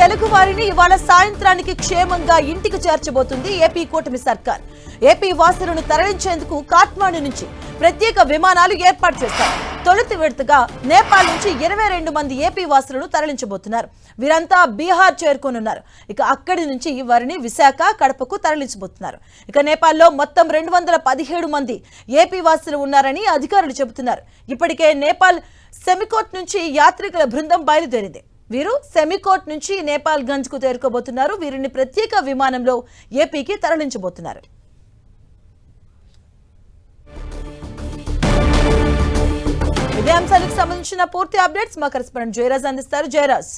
తెలుగు వారిని ఇవాళ సాయంత్రానికి క్షేమంగా ఇంటికి చేర్చబోతుంది ఏపీ కూటమి సర్కార్. ఏపీ వాసులను తరలించేందుకు కాఠ్మాండు నుంచి ప్రత్యేక విమానాలు ఏర్పాటు చేశారు. తొలుత విడతగా నేపాల్ నుంచి ఇరవై రెండు మంది ఏపీ వాసులను తరలించబోతున్నారు. వీరంతా బీహార్ చేరుకోనున్నారు. ఇక అక్కడి నుంచి వారిని విశాఖ కడపకు తరలించబోతున్నారు. ఇక నేపాల్లో మొత్తం రెండు వందల పదిహేడు మంది ఏపీ వాసులు ఉన్నారని అధికారులు చెబుతున్నారు. ఇప్పటికే నేపాల్ సెమికోట్ నుంచి యాత్రికుల బృందం బయలుదేరింది. వీరు సెమికోట్ నుంచి నేపాల్ గంజ్కు చేరుకోబోతున్నారు. వీరిని ప్రత్యేక విమానంలో ఏపీకి తరలించబోతున్నారు. ఇదే అంశానికి సంబంధించిన పూర్తి అప్డేట్స్ మా కరెస్పాండెంట్ జయరాజ్ అందిస్తారు. జయరాజ్.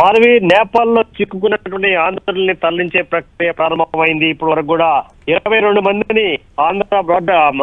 మాధవి నేపాల్లో చిక్కుకున్నటువంటి ఆంధ్రుల్ని తరలించే ప్రక్రియ ప్రారంభమైంది. ఇప్పటి వరకు కూడా ఇరవై రెండు మందిని ఆంధ్ర బార్డర్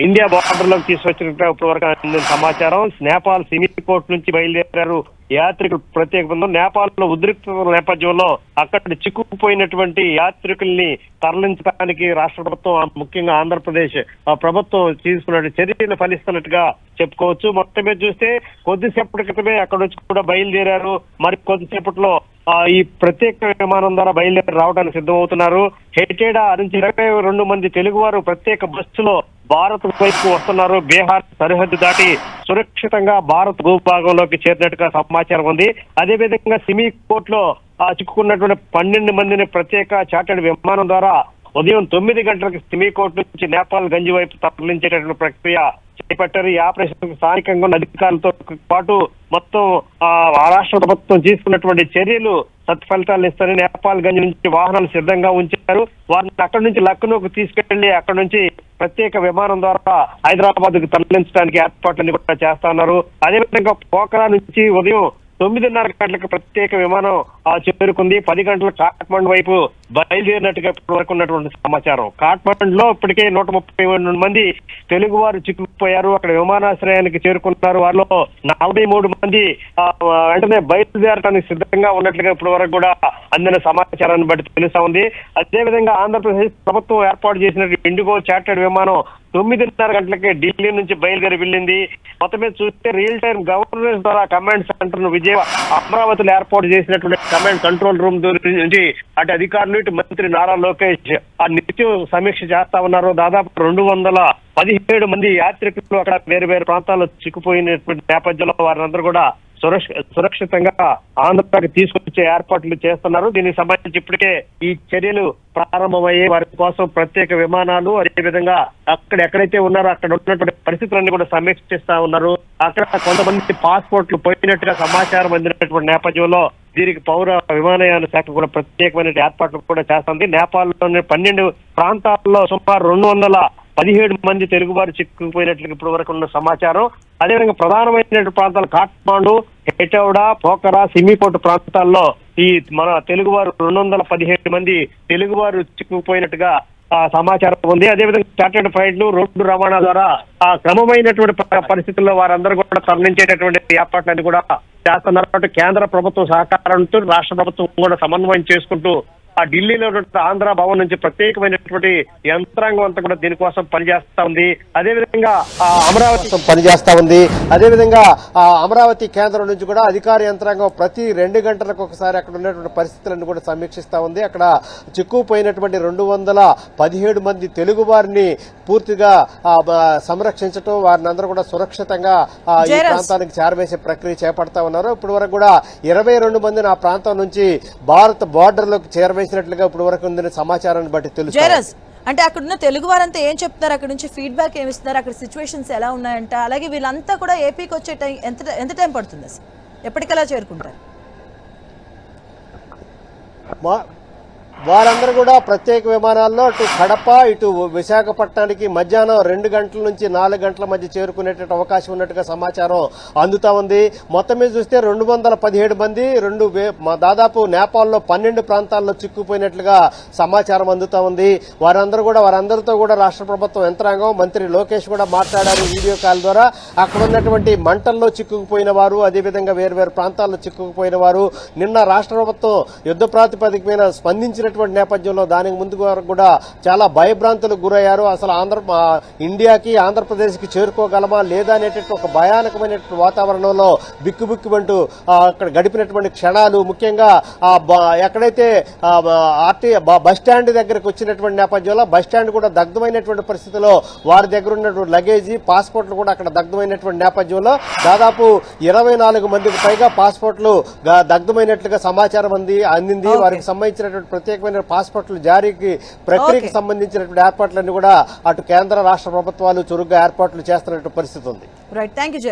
ఇండియా బార్డర్లోకి తీసుకొచ్చినట్టు ఇప్పటి వరకు అందిన సమాచారం. నేపాల్ సిమికోట్ నుంచి బయలుదేరారు యాత్రికులు. ప్రత్యేక బృందం నేపాల్లో ఉద్రిక్త నేపథ్యంలో అక్కడ చిక్కుకుపోయినటువంటి యాత్రికుల్ని తరలించడానికి రాష్ట్ర ప్రభుత్వం ముఖ్యంగా ఆంధ్రప్రదేశ్ ఆ ప్రభుత్వం తీసుకున్న చర్యలు ఫలిస్తున్నట్టుగా చెప్పుకోవచ్చు. మొత్తం మీద చూస్తే కొద్దిసేపటి క్రితమే అక్కడ నుంచి కూడా బయలుదేరారు. మరి కొద్దిసేపట్లో ఈ ప్రత్యేక విమానం ద్వారా బయలుదేరి రావడానికి సిద్ధమవుతున్నారు. హెటేడా నుంచి ఇరవై రెండు మంది తెలుగువారు ప్రత్యేక బస్సులో భారత్ వైపు వస్తున్నారు. బీహార్ సరిహద్దు దాటి సురక్షితంగా భారత్ భూభాగంలోకి చేరినట్టుగా సమాచారం ఉంది. అదే విధంగా సిమికోట్లో ఆ, చిక్కుకున్నటువంటి పన్నెండు మందిని ప్రత్యేక చార్టర్డ్ విమానం ద్వారా ఉదయం తొమ్మిది గంటలకు సిమికోట్ నుంచి నేపాల్ గంజి వైపు తరలించేటటువంటి ప్రక్రియ చేపట్టారు. ఈ ఆపరేషన్ స్థానికంగా ఉన్న అధికారులతో పాటు మొత్తం ఆ రాష్ట్ర ప్రభుత్వం తీసుకున్నటువంటి చర్యలు సత్ఫలితాలు ఇస్తారని నేపాల్ గంజ్ నుంచి వాహనాలు సిద్ధంగా ఉంచారు. వారిని అక్కడి నుంచి లక్నోకు తీసుకెళ్ళి అక్కడ నుంచి ప్రత్యేక విమానం ద్వారా హైదరాబాద్కు తరలించడానికి ఏర్పాట్లన్నీ కూడా చేస్తా ఉన్నారు. అదేవిధంగా పోఖరా నుంచి ఉదయం తొమ్మిదిన్నర గంటలకు ప్రత్యేక విమానం ఆ, చేరుకుంది. పది గంటల కాఠ్మండు వైపు బయలుదేరినట్టుగా ఇప్పటి వరకు ఉన్నటువంటి సమాచారం. కాఠ్మండు లో ఇప్పటికే నూట ముప్పై మంది తెలుగు వారు చిక్కుకుపోయారు అక్కడ విమానాశ్రయానికి చేరుకున్నారు. వారిలో నలభై మూడు మంది వెంటనే బయలుదేరటానికి సిద్ధంగా ఉన్నట్లుగా ఇప్పటి వరకు కూడా అందిన సమాచారాన్ని బట్టి తెలుస్తా ఉంది. అదేవిధంగా ఆంధ్రప్రదేశ్ ప్రభుత్వం ఏర్పాటు చేసిన ఇండిగో చార్టర్డ్ విమానం తొమ్మిదిన్నర గంటలకే ఢిల్లీ నుంచి బయలుదేరి వెళ్ళింది. మొత్తం మీద చూస్తే రియల్ టైం గవర్నెన్స్ ద్వారా కమాండ్ సెంటర్ను విజయ అమరావతిలో ఏర్పాటు చేసినటువంటి కమాండ్ కంట్రోల్ రూమ్ నుంచి అటు అధికారులు ఇటు మంత్రి నారా లోకేష్ ఆ నిత్యం సమీక్ష చేస్తా ఉన్నారు. దాదాపు రెండు వందల పదిహేడు మంది యాత్రికులు అక్కడ వేరు వేరు ప్రాంతాల్లో చిక్కుపోయినటువంటి నేపథ్యంలో వారందరూ కూడా సురక్షితంగా ఆంధ్రాకి తీసుకొచ్చే ఏర్పాట్లు చేస్తున్నారు. దీనికి సంబంధించి ఇప్పటికే ఈ చర్యలు ప్రారంభమయ్యే వారి కోసం ప్రత్యేక విమానాలు అదేవిధంగా అక్కడ ఎక్కడైతే ఉన్నారో అక్కడ ఉన్నటువంటి పరిస్థితులన్నీ కూడా సమీక్షిస్తా ఉన్నారు. అక్కడ కొంతమంది పాస్పోర్ట్లు పోయినట్టుగా సమాచారం అందినటువంటి నేపథ్యంలో దీనికి పౌర విమానయాన శాఖ కూడా ప్రత్యేకమైన ఏర్పాట్లు కూడా చేస్తుంది. నేపాల్లోని పన్నెండు ప్రాంతాల్లో సుమారు రెండు వందల పదిహేడు మంది తెలుగువారు చిక్కుకుపోయినట్లు ఇప్పటి వరకు ఉన్న సమాచారం. అదేవిధంగా ప్రధానమైన ప్రాంతాలు కాఠ్మాండు హెటౌడా పోకరా సిమ్మిపోటు ప్రాంతాల్లో ఈ మన తెలుగువారు రెండు వందల పదిహేడు మంది తెలుగువారు చిక్కుకుపోయినట్టుగా సమాచారం ఉంది. అదేవిధంగా చార్టెడ్ ఫ్లైట్లు రోడ్డు రవాణా ద్వారా ఆ క్రమమైనటువంటి పరిస్థితుల్లో వారందరూ కూడా తరలించేటటువంటి ఏర్పాట్లన్నీ కూడా చేస్తున్నారు. కేంద్ర ప్రభుత్వం సహకారంతో రాష్ట్ర ప్రభుత్వం కూడా సమన్వయం చేసుకుంటూ ఆ ఢిల్లీలో ఉన్నటువంటి ఆంధ్ర భవన్ నుంచి ప్రత్యేకమైనటువంటి యంత్రాంగం అంతా కూడా దీనికోసం పనిచేస్తా ఉంది. అదేవిధంగా ఆ అమరావతి కోసం పనిచేస్తా ఉంది. అదేవిధంగా ఆ అమరావతి కేంద్రం నుంచి కూడా అధికార యంత్రాంగం ప్రతి రెండు గంటలకు ఒకసారి అక్కడ ఉన్నటువంటి పరిస్థితులను కూడా సమీక్షిస్తా ఉంది. అక్కడ చిక్కుపోయినటువంటి రెండు వందల పదిహేడు మంది తెలుగు వారిని పూర్తిగా సంరక్షించటం వారిని అందరూ కూడా సురక్షితంగా ఆ, ఈ. ప్రాంతానికి చేరవేసే ప్రక్రియ చేపడతా ఉన్నారు. ఇప్పటి వరకు కూడా ఇరవై రెండు మందిని ఆ ప్రాంతం నుంచి భారత్ బార్డర్లోకి చేరవేసినట్లుగా ఇప్పటి వరకు ఉందని సమాచారాన్ని బట్టి తెలుసు అంటే అక్కడ ఉన్న తెలుగు వారంతా ఏం చెప్తున్నారు? అక్కడ నుంచి ఫీడ్బ్యాక్ ఏమి ఇస్తున్నారు? అక్కడ సిచ్యువేషన్స్ ఎలా ఉన్నాయంట? అలాగే వీళ్ళంతా కూడా ఏపీకి వచ్చే టైం ఎంత ఎంత టైం పడుతుంది? ఎప్పటికలా చేరుకుంటారు? వారందరూ కూడా ప్రత్యేక విమానాల్లో అటు కడప ఇటు విశాఖపట్నానికి మధ్యాహ్నం రెండు గంటల నుంచి నాలుగు గంటల మధ్య చేరుకునేటువంటి అవకాశం ఉన్నట్టుగా సమాచారం అందుతా ఉంది. మొత్తం మీద చూస్తే రెండు వందల పదిహేడు మంది రెండు వే- దాదాపు నేపాల్లో పన్నెండు ప్రాంతాల్లో చిక్కుపోయినట్లుగా సమాచారం అందుతా ఉంది. వారందరూ కూడా వారందరితో కూడా రాష్ట్ర ప్రభుత్వం యంత్రాంగం మంత్రి లోకేష్ కూడా మాట్లాడారు వీడియో కాల్ ద్వారా. అక్కడ ఉన్నటువంటి మంటల్లో చిక్కుకుపోయిన వారు అదేవిధంగా వేరు వేరు ప్రాంతాల్లో చిక్కుకుపోయిన వారు. నిన్న రాష్ట్ర ప్రభుత్వం యుద్ధ ప్రాతిపదిక మీద వచ్చినటువంటి నేపథ్యంలో దానికి ముందు వరకు కూడా చాలా భయభ్రాంతులకు గురయ్యారు అసలు ఆంధ్ర ఇండియాకి ఆంధ్రప్రదేశ్కి చేరుకోగలమా లేదా అనేటటువంటి ఒక భయానకమైనటువంటి వాతావరణంలో బిక్కుబిక్కుమంటూ అక్కడ గడిపినటువంటి క్షణాలు ముఖ్యంగా ఎక్కడైతే ఆర్టీ బస్ స్టాండ్ దగ్గరకు వచ్చినటువంటి నేపథ్యంలో బస్ స్టాండ్ కూడా దగ్ధమైనటువంటి పరిస్థితిలో వారి దగ్గర ఉన్నటువంటి లగేజీ పాస్పోర్ట్లు కూడా అక్కడ దగ్ధమైనటువంటి నేపథ్యంలో దాదాపు ఇరవై నాలుగు మందికి పైగా పాస్పోర్ట్లు దగ్ధమైనట్లుగా సమాచారం అంది అందింది. వారికి సంబంధించినటువంటి ప్రత్యేకమైన పాస్పోర్ట్లు జారీకి ప్రక్రియకి. సంబంధించినటువంటి ఏర్పాట్లన్నీ కూడా అటు కేంద్ర రాష్ట్ర ప్రభుత్వాలు చురుగ్గా ఏర్పాట్లు చేస్తున్నటువంటి పరిస్థితి ఉంది. Right thank you